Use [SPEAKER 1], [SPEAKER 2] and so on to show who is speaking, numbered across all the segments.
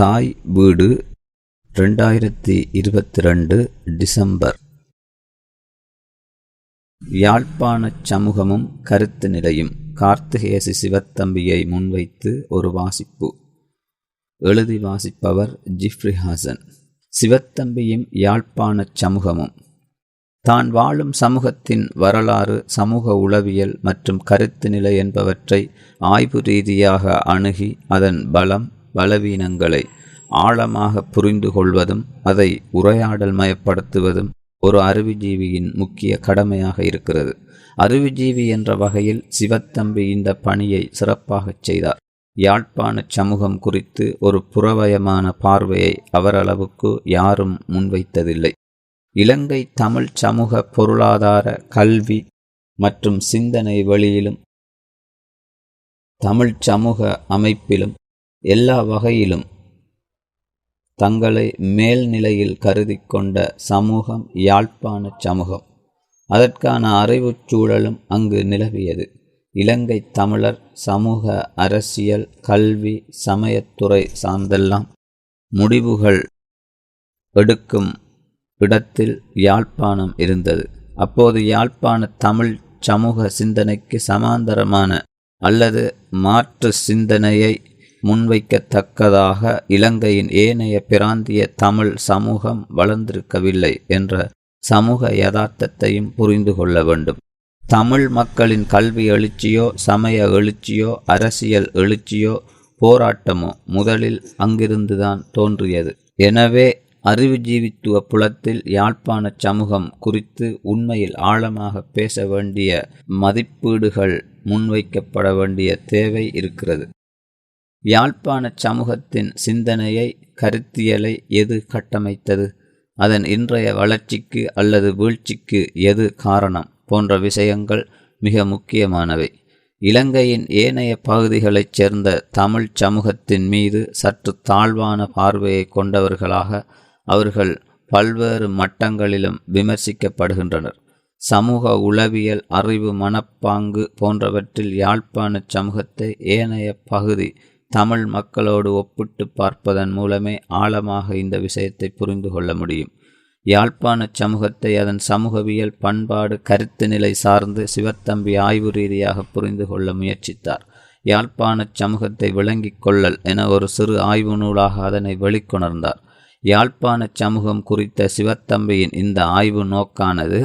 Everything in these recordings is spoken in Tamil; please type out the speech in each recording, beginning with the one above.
[SPEAKER 1] தாய் வீடு ரெண்டாயிரத்தி இருபத்தி ரெண்டு டிசம்பர். யாழ்ப்பாணச் சமூகமும் கருத்து நிலையும். கார்த்திகேசி சிவத்தம்பியை முன்வைத்து ஒரு வாசிப்பு. எழுதி வாசிப்பவர் ஜிஃப்ரி ஹாசன். சிவத்தம்பியும் யாழ்ப்பாணச் சமூகமும். தான் வாழும் சமூகத்தின் வரலாறு சமூக உளவியல் மற்றும் கருத்து நிலை என்பவற்றை ஆய்வு ரீதியாக அணுகி அதன் பலம் பலவீனங்களை ஆழமாக புரிந்து கொள்வதும் அதை உரையாடல் மயப்படுத்துவதும் ஒரு அறிவுஜீவியின் முக்கிய கடமையாக இருக்கிறது. அறிவுஜீவி என்ற வகையில் சிவத்தம்பி இந்த பணியை சிறப்பாகச் செய்தார். யாழ்ப்பாண சமூகம் குறித்து ஒரு புறவயமான பார்வையை அவரளவுக்கு யாரும் முன்வைத்ததில்லை. இலங்கை தமிழ் சமூக பொருளாதார கல்வி மற்றும் சிந்தனை வழியிலும் தமிழ் சமூக அமைப்பிலும் எல்லா வகையிலும் தங்களை மேல்நிலையில் கருதி கொண்ட சமூகம் யாழ்ப்பாண சமூகம். அதற்கான அறிவுச் சூழலும் அங்கு நிலவியது. இலங்கை தமிழர் சமூக அரசியல் கல்வி சமயத்துறை சார்ந்தெல்லாம் முடிவுகள் எடுக்கும் இடத்தில் யாழ்ப்பாணம் இருந்தது. அப்போது யாழ்ப்பாண தமிழ் சமூக சிந்தனைக்கு சமாந்தரமான அல்லது மாற்று சிந்தனையை முன்வைக்கத்தக்கதாக இலங்கையின் ஏனைய பிராந்திய தமிழ் சமூகம் வளர்ந்திருக்கவில்லை என்ற சமூக யதார்த்தத்தையும் புரிந்து கொள்ள வேண்டும். தமிழ் மக்களின் கல்வி எழுச்சியோ சமய எழுச்சியோ அரசியல் எழுச்சியோ போராட்டமோ முதலில் அங்கிருந்துதான் தோன்றியது. எனவே அறிவுஜீவித்துவ புலத்தில் யாழ்ப்பாண சமூகம் குறித்து உண்மையில் ஆழமாக பேச வேண்டிய மதிப்பீடுகள் முன்வைக்கப்பட வேண்டிய தேவை இருக்கிறது. யாழ்ப்பாண சமூகத்தின் சிந்தனையை கருத்தியலை எது கட்டமைத்தது? அதன் இன்றைய வளர்ச்சிக்கு அல்லது வீழ்ச்சிக்கு எது காரணம்? போன்ற விஷயங்கள் மிக முக்கியமானவை. இலங்கையின் ஏனைய பகுதிகளைச் சேர்ந்த தமிழ் சமூகத்தின் மீது சற்று தாழ்வான பார்வையை கொண்டவர்களாக அவர்கள் பல்வேறு மட்டங்களிலும் விமர்சிக்கப்படுகின்றனர். சமூக உளவியல் அறிவு மனப்பாங்கு போன்றவற்றில் யாழ்ப்பாண சமூகத்தை ஏனைய பகுதி தமிழ் மக்களோடு ஒப்பிட்டு பார்ப்பதன் மூலமே ஆழமாக இந்த விஷயத்தை புரிந்து கொள்ள முடியும். யாழ்ப்பாண சமூகத்தை அதன் சமூகவியல் பண்பாடு கருத்து நிலை சார்ந்து சிவத்தம்பி ஆய்வு ரீதியாக புரிந்து கொள்ள முயற்சித்தார். யாழ்ப்பாண சமூகத்தை விளங்கிக் கொள்ளல் என ஒரு சிறு ஆய்வு நூலாக அதனை வெளிக்கொணர்ந்தார். யாழ்ப்பாண சமூகம் குறித்த சிவத்தம்பியின் இந்த ஆய்வு நோக்கானது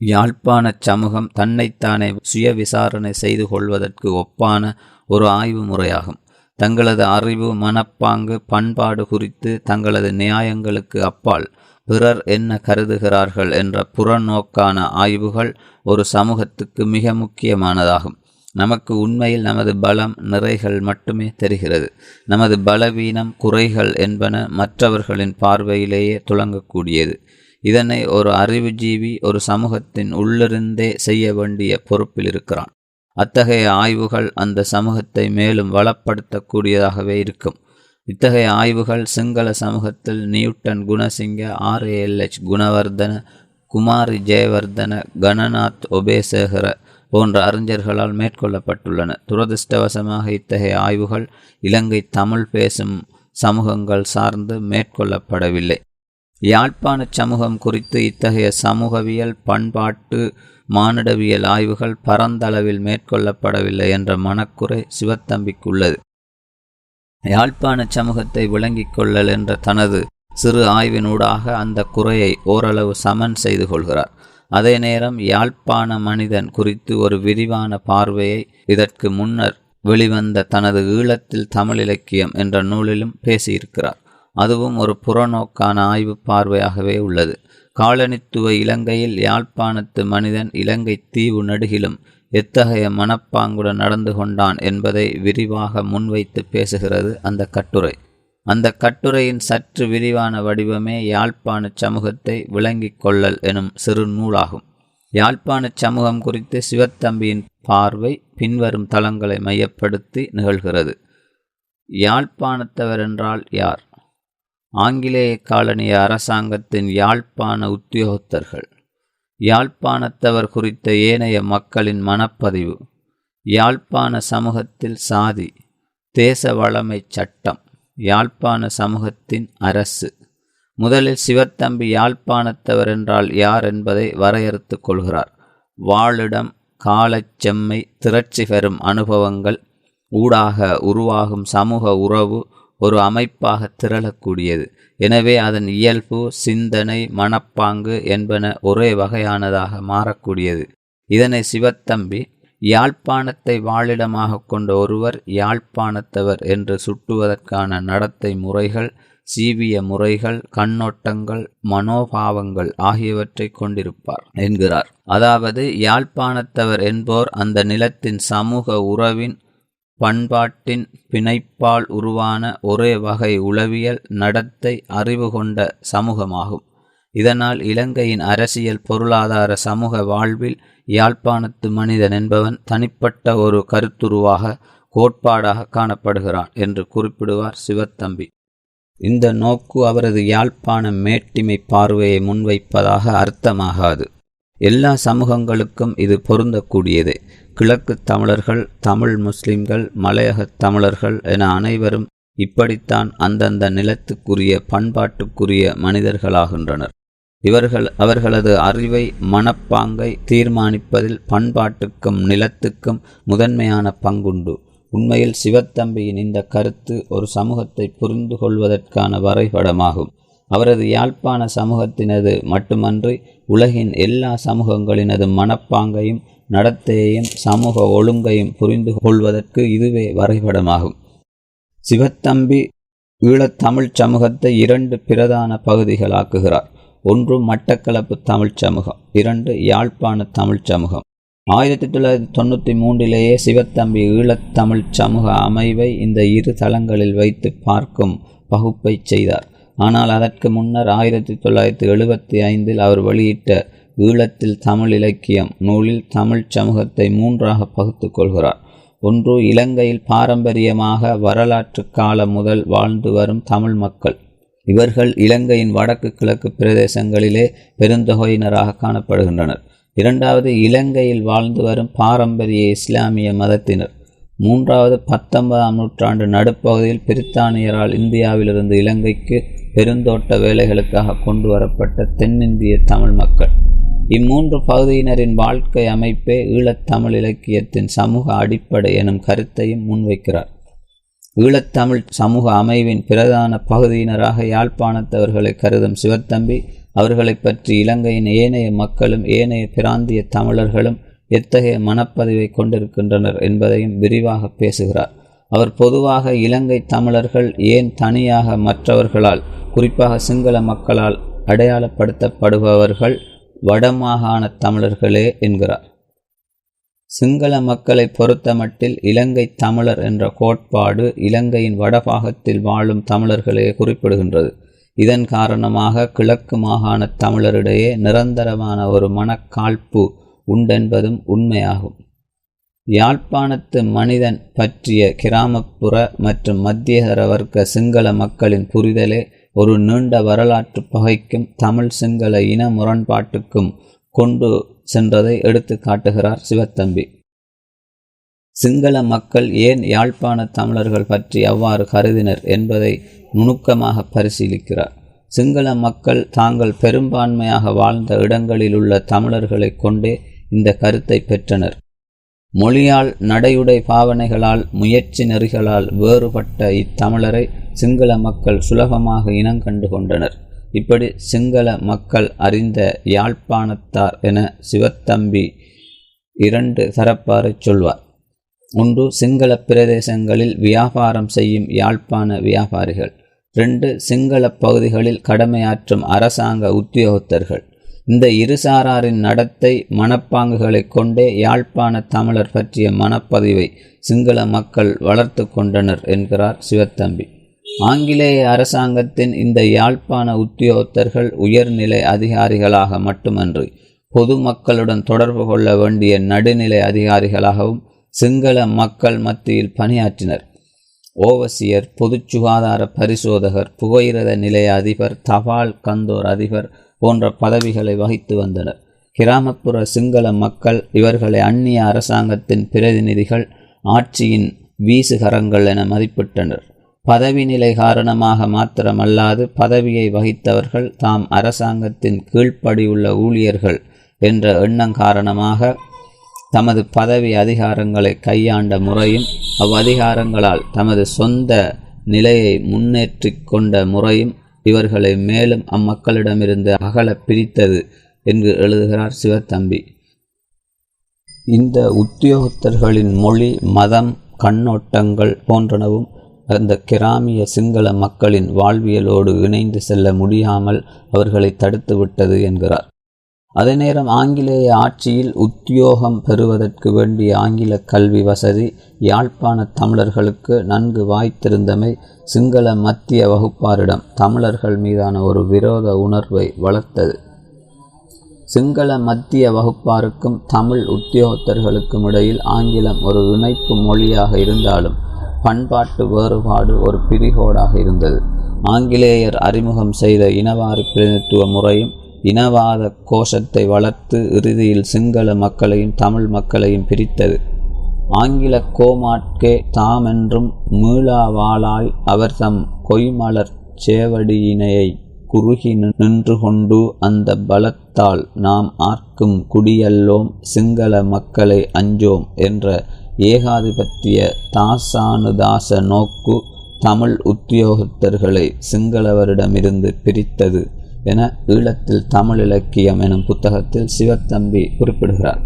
[SPEAKER 1] யாழ்ப்பாண சமூகம் தன்னைத்தானே சுய விசாரணை செய்து கொள்வதற்கு ஒப்பான ஒரு ஆய்வு முறையாகும். தங்களது அறிவு மனப்பாங்கு பண்பாடு குறித்து தங்களது நியாயங்களுக்கு அப்பால் பிறர் என்ன கருதுகிறார்கள் என்ற புறநோக்கான ஆய்வுகள் ஒரு சமூகத்துக்கு மிக முக்கியமானதாகும். நமக்கு உண்மையில் நமது பலம் நிறைகள் மட்டுமே தெரிகிறது. நமது பலவீனம் குறைகள் என்பன மற்றவர்களின் பார்வையிலேயே துளங்கக்கூடியது இதனை ஒரு அறிவுஜீவி ஒரு சமூகத்தின் உள்ளிருந்தே செய்ய வேண்டிய பொறுப்பில் இருக்கிறான். அத்தகைய ஆய்வுகள் அந்த சமூகத்தை மேலும் வளப்படுத்தக்கூடியதாகவே இருக்கும். இத்தகைய ஆய்வுகள் சிங்கள சமூகத்தில் நியூட்டன் குணசிங்க ஆர்ஏஎல்எச் குணவர்தன குமாரி ஜெயவர்தன கணநாத் ஒபேசேகர போன்ற அறிஞர்களால் மேற்கொள்ளப்பட்டுள்ளன. துரதிருஷ்டவசமாக இத்தகைய ஆய்வுகள் இலங்கை தமிழ் பேசும் சமூகங்கள் சார்ந்து மேற்கொள்ளப்படவில்லை. யாழ்ப்பாண சமூகம் குறித்து இத்தகைய சமூகவியல் பண்பாட்டு மானுடவியல் ஆய்வுகள் பரந்தளவில் மேற்கொள்ளப்படவில்லை என்ற மனக்குறை சிவத்தம்பிக்குள்ளது. யாழ்ப்பாண சமூகத்தை விளங்கிக் கொள்ளல் என்ற தனது சிறு ஆய்வினூடாக அந்த குறையை ஓரளவு சமன் செய்து கொள்கிறார். அதே நேரம் யாழ்ப்பாண மனிதன் குறித்து ஒரு விரிவான பார்வையை இதற்கு முன்னர் வெளிவந்த தனது ஈழத்தில் தமிழ் இலக்கியம் என்ற நூலிலும் பேசியிருக்கிறார். அதுவும் ஒரு புறநோக்கான ஆய்வு பார்வையாகவே உள்ளது. காலனித்துவ இலங்கையில் யாழ்ப்பாணத்து மனிதன் இலங்கை தீவு நடுகிலும் எத்தகைய மனப்பாங்குடன் நடந்து கொண்டான் என்பதை விரிவாக முன்வைத்து பேசுகிறது அந்த கட்டுரை. அந்த கட்டுரையின் சற்று விரிவான வடிவமே யாழ்ப்பாண சமூகத்தை விளங்கிக் கொள்ளல் எனும் சிறு நூலாகும். யாழ்ப்பாண சமூகம் குறித்து சிவத்தம்பியின் பார்வை பின்வரும் தளங்களை மையப்படுத்தி நிகழ்கிறது. யாழ்ப்பாணத்தவர் என்றால் யார்? ஆங்கிலேய காலனிய அரசாங்கத்தின் யாழ்ப்பாண உத்தியோகத்தர்கள். யாழ்ப்பாணத்தவர் குறித்த ஏனைய மக்களின் மனப்பதிவு யாழ்ப்பாண சமூகத்தில் சாதி தேச வளமை சட்டம் யாழ்ப்பாண சமூகத்தின் அரசு. முதலில் சிவத்தம்பி யாழ்ப்பாணத்தவர் என்றால் யார் என்பதை வரையறுத்துக் கொள்கிறார். வாழிடம் காலச்செம்மை திரட்சி பெறும் அனுபவங்கள் ஊடாக உருவாகும் சமூக உறவு ஒரு அமைப்பாக திரளக்கூடியது. எனவே அதன் இயல்பு சிந்தனை மனப்பாங்கு என்பன ஒரே வகையானதாக மாறக்கூடியது. இதனை சிவத்தம்பி யாழ்ப்பாணத்தை வாழிடமாக கொண்ட ஒருவர் யாழ்ப்பாணத்தவர் என்று சுட்டுவதற்கான நடத்தை முறைகள் சீவிய முறைகள் கண்ணோட்டங்கள் மனோபாவங்கள் ஆகியவற்றை கொண்டிருப்பார் என்கிறார். அதாவது யாழ்ப்பாணத்தவர் என்போர் அந்த நிலத்தின் சமூக உறவின் பண்பாட்டின் பிணைப்பால் உருவான ஒரே வகை உளவியல் நடத்தை அறிவு கொண்ட சமூகமாகும். இதனால் இலங்கையின் அரசியல் பொருளாதார சமூக வாழ்வில் யாழ்ப்பாணத்து மனிதன் என்பவன் தனிப்பட்ட ஒரு கருத்துருவாக கோட்பாடாக காணப்படுகிறான் என்று குறிப்பிடுவார் சிவத்தம்பி. இந்த நோக்கு அவரது யாழ்ப்பாண மேட்டிமை பார்வையை முன்வைப்பதாக அர்த்தமாகாது. எல்லா சமூகங்களுக்கும் இது பொருந்தக்கூடியது. கிழக்கு தமிழர்கள் தமிழ் முஸ்லிம்கள் மலையக தமிழர்கள் என அனைவரும் இப்படித்தான் அந்தந்த நிலத்துக்குரிய பண்பாட்டுக்குரிய மனிதர்களாகின்றனர். இவர்கள் அவர்களது அறிவை மனப்பாங்கை தீர்மானிப்பதில் பண்பாட்டுக்கும் நிலத்துக்கும் முதன்மையான பங்குண்டு. உண்மையில் சிவத்தம்பியின் இந்த கருத்து ஒரு சமூகத்தை புரிந்து கொள்வதற்கான வரைபடமாகும். அவரது யாழ்ப்பாண சமூகத்தினது மட்டுமன்றி உலகின் எல்லா சமூகங்களினது மனப்பாங்கையும் நடத்தையையும் சமூக ஒழுங்கையும் புரிந்து கொள்வதற்கு இதுவே வரைபடமாகும். சிவத்தம்பி ஈழத்தமிழ் சமூகத்தை இரண்டு பிரதான பகுதிகளாக்குகிறார். ஒன்று மட்டக்களப்பு தமிழ்ச் சமூகம் இரண்டு யாழ்ப்பாண தமிழ்ச் சமூகம். ஆயிரத்தி தொள்ளாயிரத்தி தொண்ணூற்றி மூன்றிலேயே சிவத்தம்பி ஈழத்தமிழ் சமூக அமைவை இந்த இரு தளங்களில் வைத்து பார்க்கும் பகுப்பை செய்தார். ஆனால் அதற்கு முன்னர் ஆயிரத்தி தொள்ளாயிரத்தி எழுபத்தி ஐந்தில் அவர் வெளியிட்ட ஈழத்தில் தமிழ் இலக்கியம் நூலில் தமிழ் சமூகத்தை மூன்றாக பகுத்து கொள்கிறார். ஒன்று இலங்கையில் பாரம்பரியமாக வரலாற்று காலம் முதல் வாழ்ந்து வரும் தமிழ் மக்கள். இவர்கள் இலங்கையின் வடக்கு கிழக்கு பிரதேசங்களிலே பெருந்தொகையினராக காணப்படுகின்றனர். இரண்டாவது இலங்கையில் வாழ்ந்து வரும் பாரம்பரிய இஸ்லாமிய மதத்தினர். மூன்றாவது பத்தொன்பதாம் நூற்றாண்டு நடுப்பகுதியில் பிரித்தானியரால் இந்தியாவிலிருந்து இலங்கைக்கு பெருந்தோட்ட வேலைகளுக்காக கொண்டு வரப்பட்ட தென்னிந்திய தமிழ் மக்கள். இம்மூன்று பகுதியினரின் வாழ்க்கை அமைப்பே ஈழத்தமிழ் இலக்கியத்தின் சமூக அடிப்படை எனும் கருத்தையும் முன்வைக்கிறார். ஈழத்தமிழ் சமூக அமைவின் பிரதான பகுதியினராக யாழ்ப்பாணத்தவர்களை கருதும் சிவத்தம்பி அவர்களை பற்றி இலங்கையின் ஏனைய மக்களும் ஏனைய பிராந்திய தமிழர்களும் எத்தகைய மனப்பதிவை கொண்டிருக்கின்றனர் என்பதையும் விரிவாக பேசுகிறார். அவர் பொதுவாக இலங்கை தமிழர்கள் ஏன் தனியாக மற்றவர்களால் குறிப்பாக சிங்கள மக்களால் அடையாளப்படுத்தப்படுபவர்கள் வடமாகாண தமிழர்களே என்கிறார். சிங்கள மக்களை பொறுத்தமட்டில் இலங்கை தமிழர் என்ற கோட்பாடு இலங்கையின் வடபாகத்தில் வாழும் தமிழர்களே குறிப்பிடுகின்றது. இதன் காரணமாக கிழக்கு மாகாண தமிழரிடையே நிரந்தரமான ஒரு மனக்காழ்ப்பு உண்டென்பதும் உண்மையாகும். யாழ்ப்பாணத்து மனிதன் பற்றிய கிராமப்புற மற்றும் மத்தியதர வர்க்க சிங்கள மக்களின் புரிதலே ஒரு நீண்ட வரலாற்று பகைக்கும் தமிழ் சிங்கள இன முரண்பாட்டுக்கும் கொண்டு சென்றதை எடுத்து காட்டுகிறார் சிவத்தம்பி. சிங்கள மக்கள் ஏன் யாழ்ப்பாண தமிழர்கள் பற்றி அவ்வாறு கருதினர் என்பதை நுணுக்கமாக பரிசீலிக்கிறார். சிங்கள மக்கள் தாங்கள் பெரும்பான்மையாக வாழ்ந்த இடங்களில் உள்ள தமிழர்களை கொண்டே இந்த கருத்தை பெற்றனர். மொழியால் நடையுடை பாவனைகளால் முயற்சி நெறிகளால் வேறுபட்ட இத்தமிழரை சிங்கள மக்கள் சுலபமாக இனங்கண்டு கொண்டனர். இப்படி சிங்கள மக்கள் அறிந்த யாழ்ப்பாணத்தார் என சிவத்தம்பி இரண்டு தரப்பாரை சொல்வார். ஒன்று சிங்கள பிரதேசங்களில் வியாபாரம் செய்யும் யாழ்ப்பாண வியாபாரிகள். ரெண்டு சிங்கள பகுதிகளில் கடமையாற்றும் அரசாங்க உத்தியோகத்தர்கள். இந்த இருசாராரின் நடத்தை மனப்பாங்குகளை கொண்டே யாழ்ப்பாண தமிழர் பற்றிய மனப்பதிவை சிங்கள மக்கள் வளர்த்து கொண்டனர் என்கிறார் சிவத்தம்பி. ஆங்கிலேய அரசாங்கத்தின் இந்த யாழ்ப்பாண உத்தியோகத்தர்கள் உயர்நிலை அதிகாரிகளாக மட்டுமன்றி பொதுமக்களுடன் தொடர்பு கொள்ள வேண்டிய நடுநிலை அதிகாரிகளாகவும் சிங்கள மக்கள் மத்தியில் பணியாற்றினர். ஓவசியர் பொது சுகாதார பரிசோதகர் புகையிரத நிலைய அதிபர் தபால் கந்தோர் அதிபர் போன்ற பதவிகளை வகித்து வந்தனர் கிராமப்புற சிங்கள மக்கள் இவர்களை அந்நிய அரசாங்கத்தின் பிரதிநிதிகள் ஆட்சியின் வீசுகரங்கள் என மதிப்பிட்டனர். பதவி நிலை காரணமாக மாத்திரமல்லாது பதவியை வகித்தவர்கள் தாம் அரசாங்கத்தின் கீழ்ப்படியுள்ள ஊழியர்கள் என்ற எண்ணம் காரணமாக தமது பதவி அதிகாரங்களை கையாண்ட முறையும் அவ்வதிகாரங்களால் தமது சொந்த நிலையை முன்னேற்றிக் கொண்ட முறையும் இவர்களை மேலும் அம்மக்களிடமிருந்து அகல பிரித்தது என்று எழுதுகிறார் சிவத்தம்பி. இந்த உத்தியோகத்தர்களின் மொழி மதம் கண்ணோட்டங்கள் போன்றனவும் அந்த கிராமிய சிங்கள மக்களின் வாழ்வியலோடு இணைந்து செல்ல முடியாமல் அவர்களை தடுத்துவிட்டது என்கிறார். அதே நேரம் ஆங்கிலேய ஆட்சியில் உத்தியோகம் பெறுவதற்கு வேண்டிய ஆங்கில கல்வி வசதி யாழ்ப்பாண தமிழர்களுக்கு நன்கு வாய்த்திருந்தமை சிங்கள மத்திய வகுப்பாரிடம் தமிழர்கள் மீதான ஒரு விரோத உணர்வை வளர்த்தது. சிங்கள மத்திய வகுப்பாருக்கும் தமிழ் உத்தியோகத்தர்களுக்கும் இடையில் ஆங்கிலம் ஒரு இணைப்பு மொழியாக இருந்தாலும் பண்பாட்டு வேறுபாடு ஒரு பிரிகோடாக இருந்தது. ஆங்கிலேயர் அறிமுகம் செய்த இனவாரி பிரதிநிதித்துவ முறையும் இனவாத கோஷத்தை வளர்த்து இறுதியில் சிங்கள மக்களையும் தமிழ் மக்களையும் பிரித்தது. ஆங்கில கோமாட்கே தாமென்றும் மீளாவாளாய் அவர் தம் கொய்மலர் சேவடியினையை குறுகி நின்று கொண்டு அந்த பலத்தால் நாம் ஆர்க்கும் குடியல்லோம் சிங்கள மக்களை அஞ்சோம் என்ற ஏகாதிபத்திய தாசானுதாச நோக்கு தமிழ் உத்தியோகத்தர்களை சிங்களவரிடமிருந்து பிரித்தது. என ஈழத்தில் தமிழ் இலக்கியம் எனும் புத்தகத்தில் சிவத்தம்பி குறிப்பிடுகிறார்.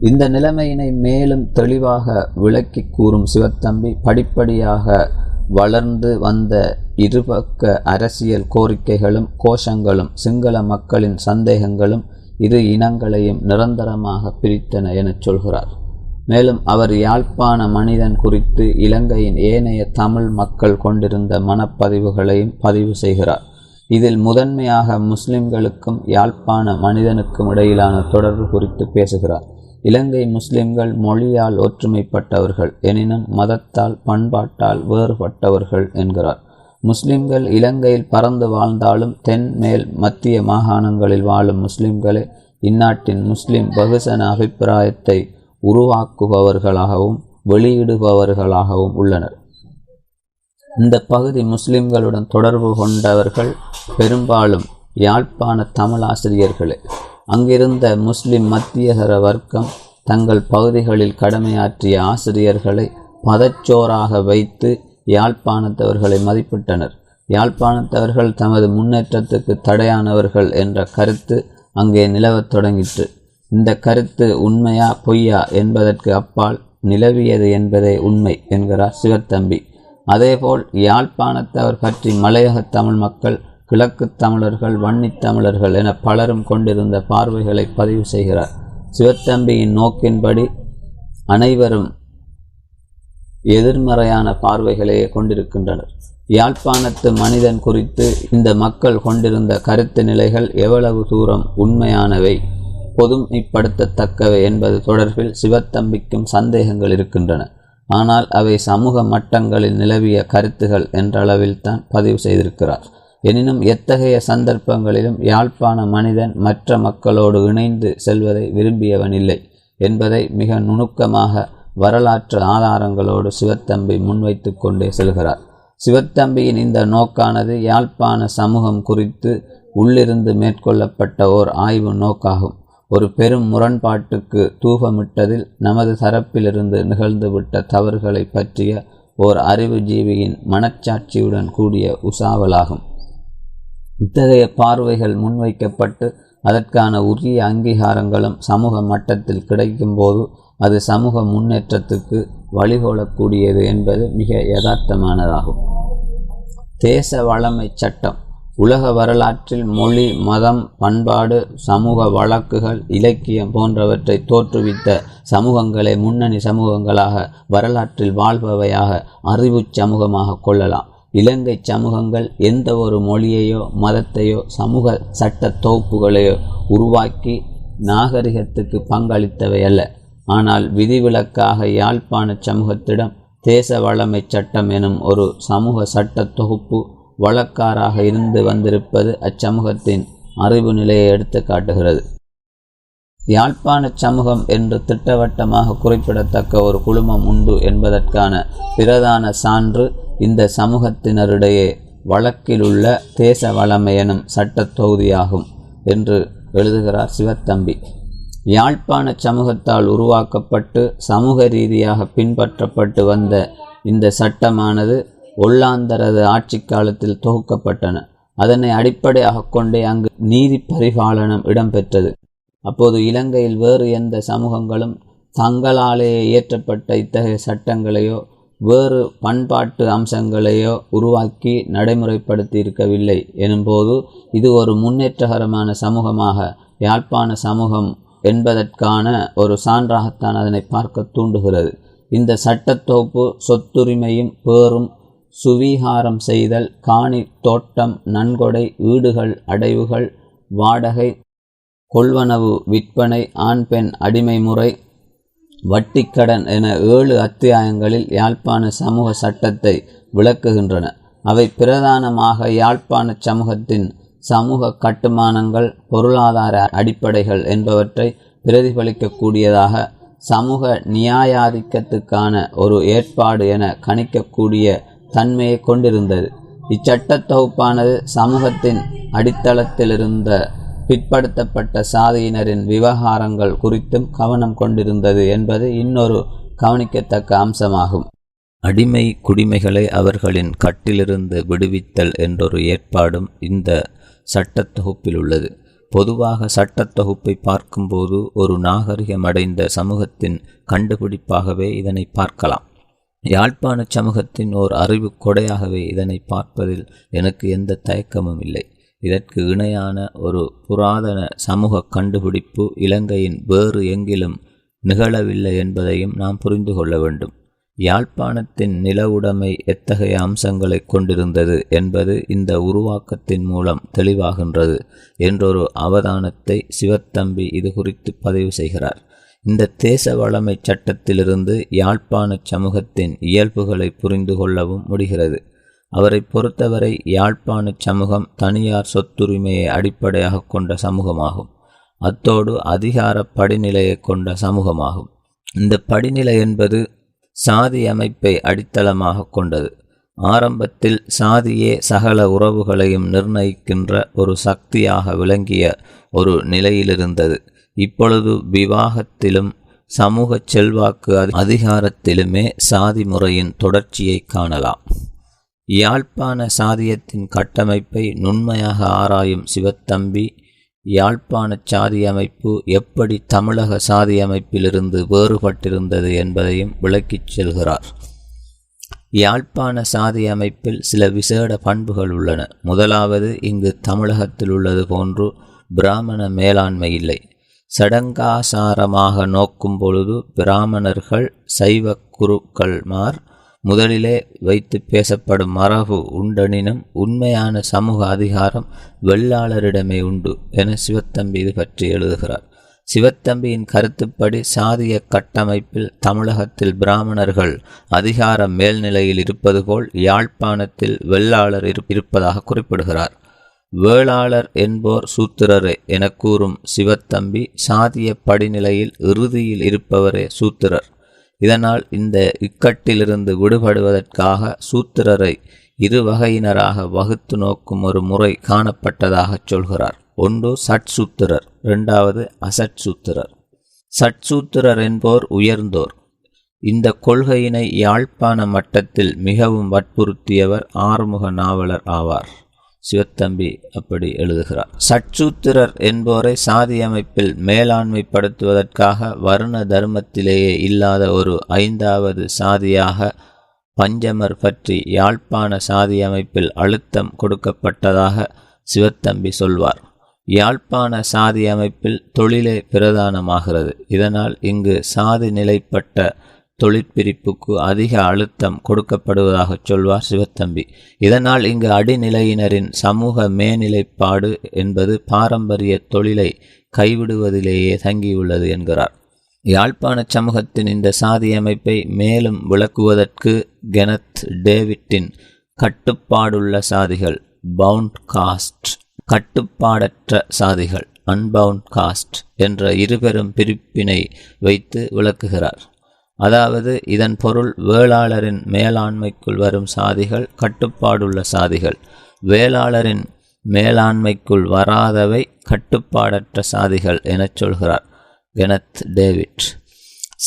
[SPEAKER 1] இந்த நிலைமையினை மேலும் தெளிவாக விளக்கி கூறும் சிவத்தம்பி படிப்படியாக வளர்ந்து வந்த இருபக்க அரசியல் கோரிக்கைகளும் கோஷங்களும் சிங்கள மக்களின் சந்தேகங்களும் இரு இனங்களையும் நிரந்தரமாக பிரித்தன எனச் சொல்கிறார். மேலும் அவர் யாழ்ப்பாண மனிதன் குறித்து இலங்கையின் ஏனைய தமிழ் மக்கள் கொண்டிருந்த மனப்பதிவுகளையும் பதிவு செய்கிறார். இதில் முதன்மையாக முஸ்லிம்களுக்கும் யாழ்ப்பாண மனிதனுக்கும் இடையிலான தொடர்பு குறித்து பேசுகிறார். இலங்கை முஸ்லிம்கள் மொழியால் ஒற்றுமைப்பட்டவர்கள் எனினும் மதத்தால் பண்பாட்டால் வேறுபட்டவர்கள் என்கிறார். முஸ்லிம்கள் இலங்கையில் பறந்து வாழ்ந்தாலும் தென் மேல் மத்திய மாகாணங்களில் வாழும் முஸ்லிம்களே இந்நாட்டின் முஸ்லிம் பகுசன அபிப்பிராயத்தை உருவாக்குபவர்களாகவும் வெளியிடுபவர்களாகவும் உள்ளனர். இந்த பகுதி முஸ்லிம்களுடன் தொடர்பு கொண்டவர்கள் பெரும்பாலும் யாழ்ப்பாண தமிழ் ஆசிரியர்களே. அங்கிருந்த முஸ்லிம் மத்தியகர வர்க்கம் தங்கள் பகுதிகளில் கடமையாற்றிய ஆசிரியர்களை பதச்சோராக வைத்து யாழ்ப்பாணத்தவர்களை மதிப்பிட்டனர். யாழ்ப்பாணத்தவர்கள் தமது முன்னேற்றத்துக்கு தடையானவர்கள் என்ற கருத்து அங்கே நிலவத் தொடங்கிற்று. இந்த கருத்து உண்மையா பொய்யா என்பதற்கு அப்பால் நிலவியது என்பதே உண்மை என்கிறார் சிவத்தம்பி. அதேபோல் யாழ்ப்பாணத்தவர் பற்றி மலையக தமிழ் மக்கள் கிழக்கு தமிழர்கள் வன்னித் தமிழர்கள் என பலரும் கொண்டிருந்த பார்வைகளை பதிவு செய்கிறார். சிவத்தம்பியின் நோக்கின்படி அனைவரும் எதிர்மறையான பார்வைகளையே கொண்டிருக்கின்றனர். யாழ்ப்பாணத்து மனிதன் குறித்து இந்த மக்கள் கொண்டிருந்த கருத்து நிலைகள் எவ்வளவு தூரம் உண்மையானவை பொதுமைப்படுத்தத்தக்கவை என்பது தொடர்பில் சிவத்தம்பிக்கும் சந்தேகங்கள் இருக்கின்றன. ஆனால் அவை சமூக மட்டங்களில் நிலவிய கருத்துகள் என்றளவில் தான் பதிவு செய்திருக்கிறார். எனினும் எத்தகைய சந்தர்ப்பங்களிலும் யாழ்ப்பாண மனிதன் மற்ற மக்களோடு இணைந்து செல்வதை விரும்பியவன் இல்லை என்பதை மிக நுணுக்கமாக வரலாற்று ஆதாரங்களோடு சிவத்தம்பி முன்வைத்து கொண்டே செல்கிறார். சிவத்தம்பியின் இந்த நோக்கானது யாழ்ப்பாண சமூகம் குறித்து உள்ளிருந்து மேற்கொள்ளப்பட்ட ஓர் ஆய்வு நோக்காகும். ஒரு பெரும் முரண்பாட்டுக்கு தூபமிட்டதில் நமது தரப்பிலிருந்து நிகழ்ந்துவிட்ட தவறுகளை பற்றிய ஓர் அறிவுஜீவியின் மனச்சாட்சியுடன் கூடிய உசாவலாகும். இத்தகைய பார்வைகள் முன்வைக்கப்பட்டு அதற்கான உரிய அங்கீகாரங்களும் சமூக மட்டத்தில் கிடைக்கும்போது அது சமூக முன்னேற்றத்துக்கு வழிகோலக்கூடியது என்பது மிக யதார்த்தமானதாகும். தேச வளமை சட்டம் உலக வரலாற்றில் மொழி மதம் பண்பாடு சமூக வழக்குகள் இலக்கியம் போன்றவற்றை தோற்றுவித்த சமூகங்களை முன்னணி சமூகங்களாக வரலாற்றில் வாழ்பவையாக அறிவு சமூகமாக கொள்ளலாம். இலங்கை சமூகங்கள் எந்த ஒரு மொழியையோ மதத்தையோ சமூக சட்ட தொகுப்புகளையோ உருவாக்கி நாகரிகத்துக்கு பங்களித்தவை அல்ல. ஆனால் விதிவிலக்காக யாழ்ப்பாண சமூகத்திடம் தேச வளமை சட்டம் எனும் ஒரு சமூக சட்ட தொகுப்பு வழக்காராக இருந்து வந்திருப்பது அச்சமூகத்தின் அறிவு நிலையை எடுத்து காட்டுகிறது. யாழ்ப்பாண சமூகம் என்று திட்டவட்டமாக குறிப்பிடத்தக்க ஒரு குழுமம் உண்டு என்பதற்கான பிரதான சான்று இந்த சமூகத்தினரிடையே வழக்கிலுள்ள தேச வளமை எனும் சட்டத் தொகுதியாகும் என்று எழுதுகிறார் சிவத்தம்பி. யாழ்ப்பாண சமூகத்தால் உருவாக்கப்பட்டு சமூக ரீதியாக பின்பற்றப்பட்டு வந்த இந்த சட்டமானது ஒல்லாந்தரது ஆட்சி காலத்தில் தொகுக்கப்பட்டன. அதனை அடிப்படையாக கொண்டே அங்கு நீதி பரிபாலனம் இடம்பெற்றது. அப்போது இலங்கையில் வேறு எந்த சமூகங்களும் தங்களாலேயே இயற்றப்பட்ட இத்தகைய சட்டங்களையோ வேறு பண்பாட்டு அம்சங்களையோ உருவாக்கி நடைமுறைப்படுத்தி இருக்கவில்லை எனும்போது இது ஒரு முன்னேற்றகரமான சமூகமாக யாழ்ப்பாண சமூகம் என்பதற்கான ஒரு சான்றாகத்தான் அதனை பார்க்க தூண்டுகிறது. இந்த சட்டத்தோப்பு சொத்துரிமையும் பேரும் சுவீகாரம் செய்தல் காணி தோட்டம் நன்கொடை வீடுகள் அடைவுகள் வாடகை கொள்வனவு விற்பனை ஆண் பெண் அடிமை முறை வட்டிக்கடன் என ஏழு அத்தியாயங்களில் யாழ்ப்பாண சமூக சட்டத்தை விளக்குகின்றன. அவை பிரதானமாக யாழ்ப்பாண சமூகத்தின் சமூக கட்டுமானங்கள் பொருளாதார அடிப்படைகள் என்பவற்றை பிரதிபலிக்கக்கூடியதாக சமூக நியாயாதிக்கத்துக்கான ஒரு ஏற்பாடு என கணிக்கக்கூடிய தன்மையை கொண்டிருந்தது. இச்சட்ட தொகுப்பானது சமூகத்தின் அடித்தளத்திலிருந்த பிற்படுத்தப்பட்ட சாதியினரின் விவகாரங்கள் குறித்தும் கவனம் கொண்டிருந்தது என்பது இன்னொரு கவனிக்கத்தக்க அம்சமாகும். அடிமை குடிமைகளை அவர்களின் கட்டிலிருந்து விடுவித்தல் என்றொரு ஏற்பாடும் இந்த சட்டத்தொகுப்பில் உள்ளது. பொதுவாக சட்டத் தொகுப்பை பார்க்கும்போது ஒரு நாகரிகமடைந்த சமூகத்தின் கண்டுபிடிப்பாகவே இதனை பார்க்கலாம். யாழ்ப்பாண சமூகத்தின் ஓர் அறிவு கொடையாகவே இதனை பார்ப்பதில் எனக்கு எந்த தயக்கமும் இல்லை. இதற்கு இணையான ஒரு புராதன சமூக கண்டுபிடிப்பு இலங்கையின் வேறு எங்கிலும் நிகழவில்லை என்பதையும் நாம் புரிந்து கொள்ள வேண்டும். யாழ்ப்பாணத்தின் நிலவுடைமை எத்தகைய அம்சங்களை கொண்டிருந்தது என்பது இந்த உருவாக்கத்தின் மூலம் தெளிவாகின்றது என்றொரு அவதானத்தை சிவத்தம்பி இது குறித்து பதிவு செய்கிறார். இந்த தேச வளமை சட்டத்திலிருந்து யாழ்ப்பாண சமூகத்தின் இயல்புகளை புரிந்து கொள்ளவும் முடிகிறது. அவரை பொறுத்தவரை யாழ்ப்பாண சமூகம் தனியார் சொத்துரிமையை அடிப்படையாக கொண்ட சமூகமாகும். அத்தோடு அதிகார படிநிலையை கொண்ட சமூகமாகும். இந்த படிநிலை என்பது சாதி அமைப்பை அடித்தளமாக கொண்டது. ஆரம்பத்தில் சாதியே சகல உறவுகளையும் நிர்ணயிக்கின்ற ஒரு சக்தியாக விளங்கிய ஒரு நிலையிலிருந்தது. இப்பொழுது விவாகத்திலும் சமூக செல்வாக்கு அதிகாரத்திலுமே சாதி முறையின் தொடர்ச்சியை காணலாம். யாழ்ப்பாண சாதியத்தின் கட்டமைப்பை நுண்மையாக ஆராயும் சிவத்தம்பி யாழ்ப்பாண சாதி அமைப்பு எப்படி தமிழக சாதி அமைப்பிலிருந்து வேறுபட்டிருந்தது என்பதையும் விளக்கிச் செல்கிறார். யாழ்ப்பாண சாதி அமைப்பில் சில விசேட பண்புகள் உள்ளன. முதலாவது இங்கு தமிழகத்தில் உள்ளது போன்று பிராமண மேலாண்மை இல்லை. சடங்காசாரமாக நோக்கும் பொழுது பிராமணர்கள் சைவ குருக்கள்மார் முதலிலே வைத்து பேசப்படும் மரபு உண்டெனினும் உண்மையான சமூக அதிகாரம் வெள்ளாளரிடமே உண்டு என சிவத்தம்பி இது பற்றி எழுதுகிறார். சிவத்தம்பியின் கருத்துப்படி சாதிய கட்டமைப்பில் தமிழகத்தில் பிராமணர்கள் அதிகார மேல்நிலையில் இருப்பது போல் யாழ்ப்பாணத்தில் வெள்ளாளர் இருப்பதாக குறிப்பிடுகிறார். வேளாளர் என்போர் சூத்திரரே என கூறும் சிவத்தம்பி சாதிய படிநிலையில் இறுதியில் இருப்பவரே சூத்திரர். இதனால் இந்த இக்கட்டிலிருந்து விடுபடுவதற்காக சூத்திரரை இரு வகையினராக வகுத்து நோக்கும் ஒரு முறை காணப்பட்டதாகச் சொல்கிறார். ஒன்று சட்சூத்திரர் இரண்டாவது அசட்சூத்திரர் சட்சூத்திரர் என்போர் உயர்ந்தோர். இந்த கொள்கையினை யாழ்ப்பாண மட்டத்தில் மிகவும் வற்புறுத்தியவர் ஆறுமுக நாவலர் ஆவார். சிவத்தம்பி அப்படி எழுதுகிறார். சட்சூத்திரர் என்போரை சாதி அமைப்பில் மேலாண்மைப்படுத்துவதற்காக வருண தர்மத்திலேயே இல்லாத ஒரு ஐந்தாவது சாதியாக பஞ்சமர் பற்றி யாழ்ப்பாண சாதி அமைப்பில் அழுத்தம் கொடுக்கப்பட்டதாக சிவத்தம்பி சொல்வார். யாழ்ப்பாண சாதி அமைப்பில் தொழிலே பிரதானமாகிறது. இதனால் இங்கு சாதி நிலைப்பட்ட தொழிற்பிரிப்புக்கு அதிக அழுத்தம் கொடுக்கப்படுவதாக சொல்வார் சிவத்தம்பி. இதனால் இங்கு அடிநிலையினரின் சமூக மேநிலைப்பாடு என்பது பாரம்பரிய தொழிலை கைவிடுவதிலேயே தங்கியுள்ளது என்கிறார். யாழ்ப்பாண சமூகத்தின் இந்த சாதி அமைப்பை மேலும் விளக்குவதற்கு கெனத் டேவிட்டின் கட்டுப்பாடுள்ள சாதிகள் பவுண்ட் காஸ்ட் கட்டுப்பாடற்ற சாதிகள் அன்பவுண்ட் காஸ்ட் என்ற இருபெரும் பிரிப்பினை வைத்து விளக்குகிறார். அதாவது இதன் பொருள் வேளாளரின் மேலாண்மைக்குள் வரும் சாதிகள் கட்டுப்பாடுள்ள சாதிகள். வேளாளரின் மேலாண்மைக்குள் வராதவை கட்டுப்பாடற்ற சாதிகள் எனச் சொல்கிறார் கெனத் டேவிட்.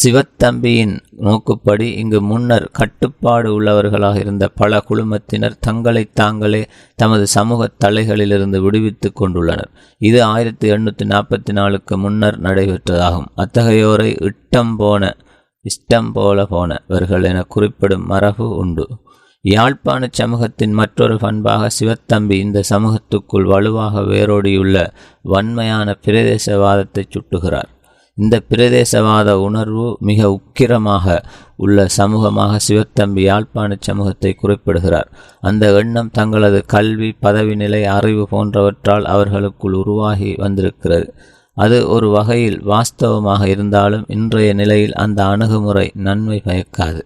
[SPEAKER 1] சிவத்தம்பியின் நோக்குப்படி இங்கு முன்னர் கட்டுப்பாடு உள்ளவர்களாக இருந்த பல குழுமத்தினர் தங்களை தாங்களே தமது சமூக தலைகளிலிருந்து விடுவித்துக் கொண்டுள்ளனர். இது ஆயிரத்தி எண்ணூற்றி நாற்பத்தி நாலுக்கு முன்னர் நடைபெற்றதாகும். அத்தகையோரை இட்டம் போன இஷ்டம் போல போனவர்கள் என குறிப்பிடும் மரபு உண்டு. யாழ்ப்பாண சமூகத்தின் மற்றொரு பண்பாக சிவத்தம்பி இந்த சமூகத்துக்குள் வலுவாக வேரோடியுள்ள வன்மையான பிரதேசவாதத்தை சுட்டுகிறார். இந்த பிரதேசவாத உணர்வு மிக உக்கிரமாக உள்ள சமூகமாக சிவத்தம்பி யாழ்ப்பாண சமூகத்தை குறிப்பிடுகிறார். அந்த எண்ணம் தங்களது கல்வி பதவி நிலை அறிவு போன்றவற்றால் அவர்களுக்குள் உருவாகி வந்திருக்கிறது. அது ஒரு வகையில் வாஸ்தவமாக இருந்தாலும் இன்றைய நிலையில் அந்த அணுகுமுறை நன்மை பயக்காது.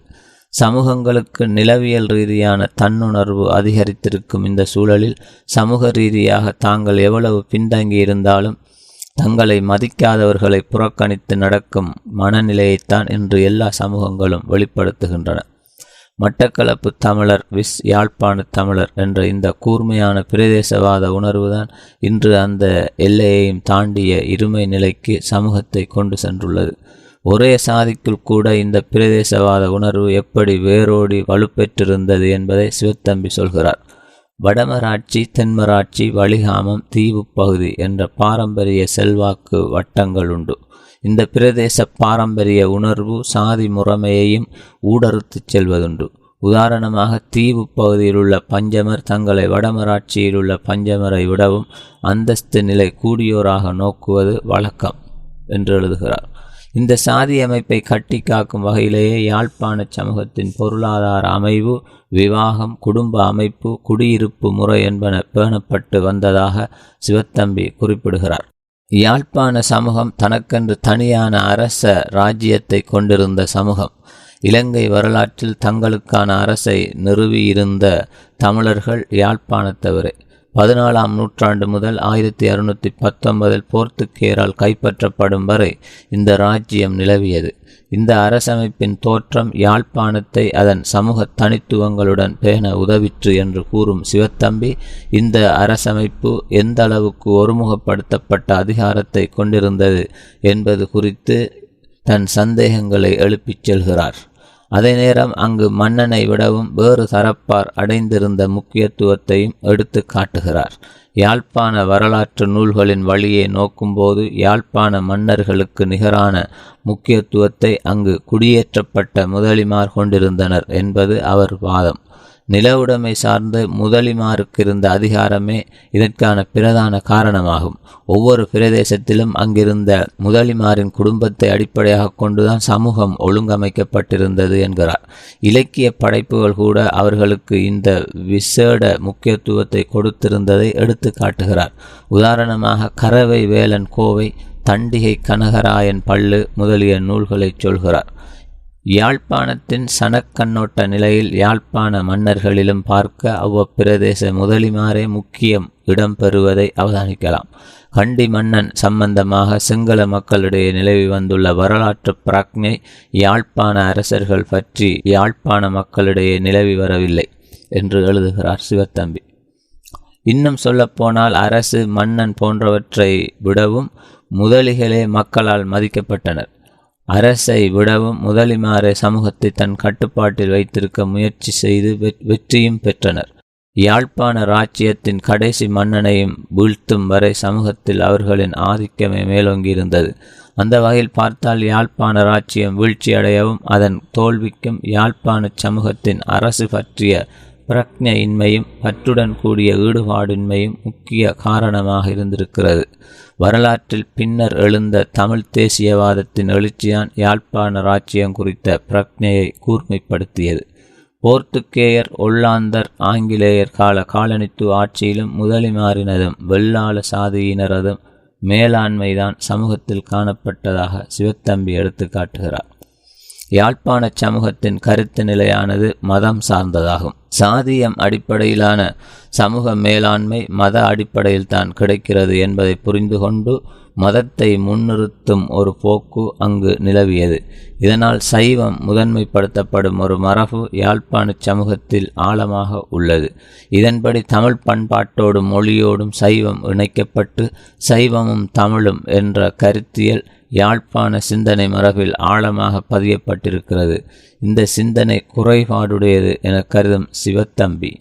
[SPEAKER 1] சமூகங்களுக்கு நிலவியல் ரீதியான தன்னுணர்வு அதிகரித்திருக்கும் இந்த சூழலில் சமூக ரீதியாக தாங்கள் எவ்வளவு பின்தங்கி இருந்தாலும் தங்களை மதிக்காதவர்களை புறக்கணித்து நடக்கும் மனநிலையைத்தான் இன்று எல்லா சமூகங்களும் வெளிப்படுத்துகின்றன. மட்டக்களப்பு தமிழர் விஸ் யாழ்ப்பாண தமிழர் என்ற இந்த கூர்மையான பிரதேசவாத உணர்வுதான் இன்று அந்த எல்லையையும் தாண்டிய இருமை நிலைக்கு சமூகத்தை கொண்டு சென்றுள்ளது. ஒரே சாதிக்குள் கூட இந்த பிரதேசவாத உணர்வு எப்படி வேரோடி வலுப்பெற்றிருந்தது என்பதை சிவத்தம்பி சொல்கிறார். வடமராட்சி தென்மராட்சி வலிகாமம் தீவு பகுதி என்ற பாரம்பரிய செல்வாக்கு வட்டங்கள் உண்டு. இந்த பிரதேச பாரம்பரிய உணர்வு சாதி முறைமையையும் ஊடறுத்துச் செல்வதுண்டு. உதாரணமாக தீவு பகுதியில் உள்ள பஞ்சமர் தங்களை வடமராட்சியில் உள்ள பஞ்சமரை விடவும் அந்தஸ்து நிலை கூடியோராக நோக்குவது வழக்கம் என்று எழுதுகிறார். இந்த சாதி அமைப்பை கட்டி காக்கும் வகையிலேயே யாழ்ப்பாண சமூகத்தின் பொருளாதார அமைவு விவாகம் குடும்ப அமைப்பு குடியிருப்பு முறை என்பன பேணப்பட்டு வந்ததாக சிவத்தம்பி குறிப்பிடுகிறார். யாழ்ப்பாண சமூகம் தனக்கென்று தனியான அரச ராஜ்யத்தை கொண்டிருந்த சமூகம். இலங்கை வரலாற்றில் தங்களுக்கான அரசை நிறுவியிருந்த தமிழர்கள் யாழ்ப்பாணத்தவரே பதினாலாம் நூற்றாண்டு முதல் ஆயிரத்தி அறுநூற்றி பத்தொன்பதில் போர்த்துக்கேரால் கைப்பற்றப்படும் வரை இந்த ராஜ்யம் நிலவியது. இந்த அரசமைப்பின் தோற்றம் யாழ்ப்பாணத்தை அதன் சமூக தனித்துவங்களுடன் பேண உதவிற்று என்று கூறும் சிவத்தம்பி இந்த அரசமைப்பு எந்த அளவுக்கு ஒருமுகப்படுத்தப்பட்ட அதிகாரத்தை கொண்டிருந்தது என்பது குறித்து தன் சந்தேகங்களை எழுப்பிச் செல்கிறார். அதே நேரம் அங்கு மன்னனை விடவும் வேறு சரப்பார் அடைந்திருந்த முக்கியத்துவத்தையும் எடுத்து காட்டுகிறார். யாழ்ப்பாண வரலாற்று நூல்களின் வழியை நோக்கும்போது யாழ்ப்பாண மன்னர்களுக்கு நிகரான முக்கியத்துவத்தை அங்கு குடியேற்றப்பட்ட முதலிமார் கொண்டிருந்தனர் என்பது அவர் வாதம். நிலவுடைமை சார்ந்த முதலிமாருக்கு இருந்த அதிகாரமே இதற்கான பிரதான காரணமாகும். ஒவ்வொரு பிரதேசத்திலும் அங்கிருந்த முதலிமாரின் குடும்பத்தை அடிப்படையாக கொண்டுதான் சமூகம் ஒழுங்கமைக்கப்பட்டிருந்தது என்கிறார். இலக்கிய படைப்புகள் கூட அவர்களுக்கு இந்த விசேட முக்கியத்துவத்தை கொடுத்திருந்ததை எடுத்து காட்டுகிறார். உதாரணமாக கரவை வேலன் கோவை தண்டிகை கனகராயன் பள்ளு முதலிய நூல்களை சொல்கிறார். யாழ்ப்பாணத்தின் சனக்கண்ணோட்ட நிலையில் யாழ்ப்பாண மன்னர்களிலும் பார்க்க அவ்வப்பிரதேச முதலிமாரே முக்கியம் இடம்பெறுவதை அவதானிக்கலாம். கண்டி மன்னன் சம்பந்தமாக சிங்கள மக்களிடையே நிலவி வந்துள்ள வரலாற்று பிராக்ஞை யாழ்ப்பாண அரசர்கள் பற்றி யாழ்ப்பாண மக்களிடையே நிலவி வரவில்லை என்று எழுதுகிறார் சிவத்தம்பி இன்னும் சொல்லப்போனால் அரசு மன்னன் போன்றவற்றை விடவும் முதலிகளே மக்களால் மதிக்கப்பட்டனர். அரசை விடவும் முதலிமாரை சமூகத்தை தன் கட்டுப்பாட்டில் வைத்திருக்க முயற்சி செய்து வெற்றியும் பெற்றனர். யாழ்ப்பாண ராச்சியத்தின் கடைசி மன்னனையும் வீழ்த்தும் வரை சமூகத்தில் அவர்களின் ஆதிக்கமே மேலோங்கியிருந்தது. அந்த வகையில் பார்த்தால் யாழ்ப்பாண ராச்சியம் வீழ்ச்சியடையவும் அதன் தோல்விக்கும் யாழ்ப்பாண சமூகத்தின் அரசு பற்றிய பிரக்ஞையின்மையும் பற்றுடன் கூடிய ஈடுபாடின்மையும் முக்கிய காரணமாக இருந்திருக்கிறது. வரலாற்றில் பின்னர் எழுந்த தமிழ் தேசியவாதத்தின் எழுச்சியான் யாழ்ப்பாண ராச்சியம் குறித்த பிரக்ஞையை கூர்மைப்படுத்தியது. போர்த்துக்கேயர் ஒல்லாந்தர் ஆங்கிலேயர் கால காலனித்துவ ஆட்சியிலும் முதலிமாறினதும் வெள்ளாள சாதியினரதும் மேலாண்மைதான் சமூகத்தில் காணப்பட்டதாக சிவத்தம்பி எடுத்து காட்டுகிறார். யாழ்ப்பாண சமூகத்தின் கருத்து நிலையானது மதம் சார்ந்ததாகும். சாதியம் அடிப்படையிலான சமூக மேலாண்மை மத அடிப்படையில் தான் கிடைக்கிறது என்பதை புரிந்து கொண்டு மதத்தை முன்னிறுத்தும் ஒரு போக்கு அங்கு நிலவியது. இதனால் சைவம் முதன்மைப்படுத்தப்படும் ஒரு மரபு யாழ்ப்பாண சமூகத்தில் ஆழமாக உள்ளது. இதன்படி தமிழ் பண்பாட்டோடும் மொழியோடும் சைவம் இணைக்கப்பட்டு சைவமும் தமிழும் என்ற கருத்தியல் யாழ்ப்பாண சிந்தனை மரபில் ஆழமாக பதியப்பட்டிருக்கிறது. இந்த சிந்தனை குறைபாடுடையது என கருதும் சிவத்தம்பி.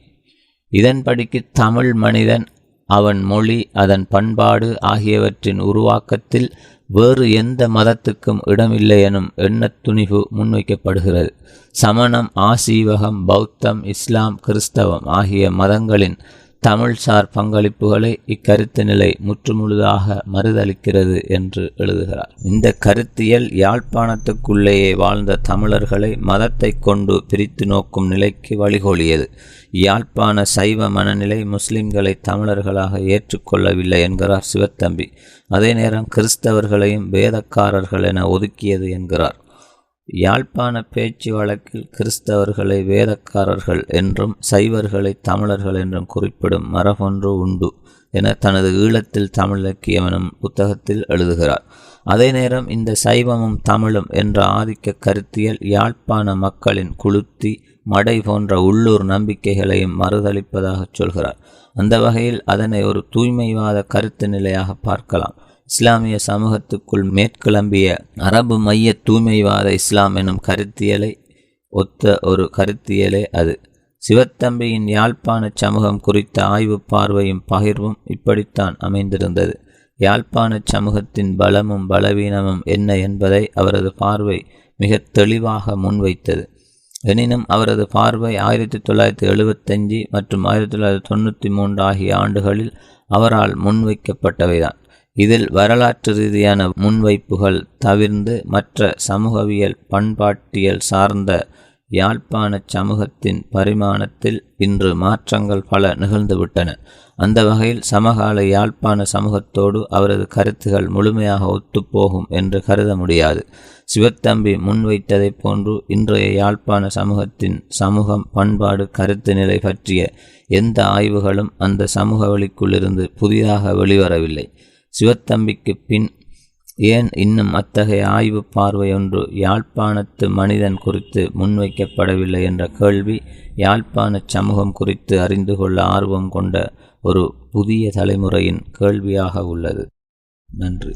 [SPEAKER 1] இதன்படிக்கு தமிழ் மனிதன் அவன் மொழி அதன் பண்பாடு ஆகியவற்றின் உருவாக்கத்தில் வேறு எந்த மதத்துக்கும் இடமில்லை எனும் எண்ணத் துணிவு முன்வைக்கப்படுகிறது. சமணம் ஆசீவகம் பௌத்தம் இஸ்லாம் கிறிஸ்தவம் ஆகிய மதங்களின் தமிழ்சார் பங்களிப்புகளை இக்கருத்து நிலை முற்றுமுழுதாக மறுதளிக்கிறது என்று எழுதுகிறார். இந்த கருத்தியல் யாழ்ப்பாணத்துக்குள்ளேயே வாழ்ந்த தமிழர்களை மதத்தை கொண்டு பிரித்து நோக்கும் நிலைக்கு வழிகோலியது. யாழ்ப்பாண சைவ மனநிலை முஸ்லிம்களை தமிழர்களாக ஏற்றுக்கொள்ளவில்லை என்கிறார் சிவத்தம்பி. அதே நேரம் கிறிஸ்தவர்களையும் வேதக்காரர்கள் என ஒதுக்கியது என்கிறார். யாழ்ப்பாண பேச்சு வழக்கில் கிறிஸ்தவர்களை வேதக்காரர்கள் என்றும் சைவர்களை தமிழர்கள் என்றும் குறிப்பிடும் மரபொன்று உண்டு என தனது ஈழத்தில் தமிழ் இலக்கியம் எனும் புத்தகத்தில் எழுதுகிறார். அதே நேரம் இந்த சைவமும் தமிழும் என்ற ஆதிக்க கருத்தியல் யாழ்ப்பாண மக்களின் குளுத்தி மடை போன்ற உள்ளூர் நம்பிக்கைகளையும் மறுதளிப்பதாக சொல்கிறார். அந்த வகையில் அதனை ஒரு தூய்மைவாத கருத்து நிலையாக பார்க்கலாம். இஸ்லாமிய சமூகத்துக்குள் மேற்கிளம்பிய அரபு மைய தூய்மைவாத இஸ்லாம் எனும் கருத்தியலை ஒத்த ஒரு கருத்தியலே அது. சிவத்தம்பியின் யாழ்ப்பாண சமூகம் குறித்த ஆய்வு பார்வையும் பகிர்வும் இப்படித்தான் அமைந்திருந்தது. யாழ்ப்பாண சமூகத்தின் பலமும் பலவீனமும் என்ன என்பதை அவரது பார்வை மிக தெளிவாக முன்வைத்தது. எனினும் அவரது பார்வை ஆயிரத்தி தொள்ளாயிரத்தி எழுபத்தஞ்சு மற்றும் ஆயிரத்தி தொள்ளாயிரத்தி தொண்ணூற்றி மூன்று ஆகிய ஆண்டுகளில் அவரால் முன்வைக்கப்பட்டவைதான். இதில் வரலாற்று ரீதியான முன்வைப்புகள் தவிர்ந்து மற்ற சமூகவியல் பண்பாட்டியல் சார்ந்த யாழ்ப்பாண சமூகத்தின் பரிமாணத்தில் இன்று மாற்றங்கள் பல நிகழ்ந்துவிட்டன. அந்த வகையில் சமகால யாழ்ப்பாண சமூகத்தோடு அவரது கருத்துகள் முழுமையாக ஒத்துப்போகும் என்று கருத முடியாது. சிவத்தம்பி முன்வைத்ததைப் போன்று இன்றைய யாழ்ப்பாண சமூகத்தின் சமூகம் பண்பாடு கருத்து நிலை பற்றிய எந்த ஆய்வுகளும் அந்த சமூக வழிக்குள்ளிருந்து புதிதாக வெளிவரவில்லை. சிவத்தம்பிக்கு பின் ஏன் இன்னும் அத்தகைய ஆய்வு பார்வை ஒன்று யாழ்ப்பாணத்து மனிதன் குறித்து முன்வைக்கப்படவில்லை என்ற கேள்வி யாழ்ப்பாண சமூகம் குறித்து அறிந்து கொள்ள ஆர்வம் கொண்ட ஒரு புதிய தலைமுறையின் கேள்வியாக உள்ளது. நன்றி.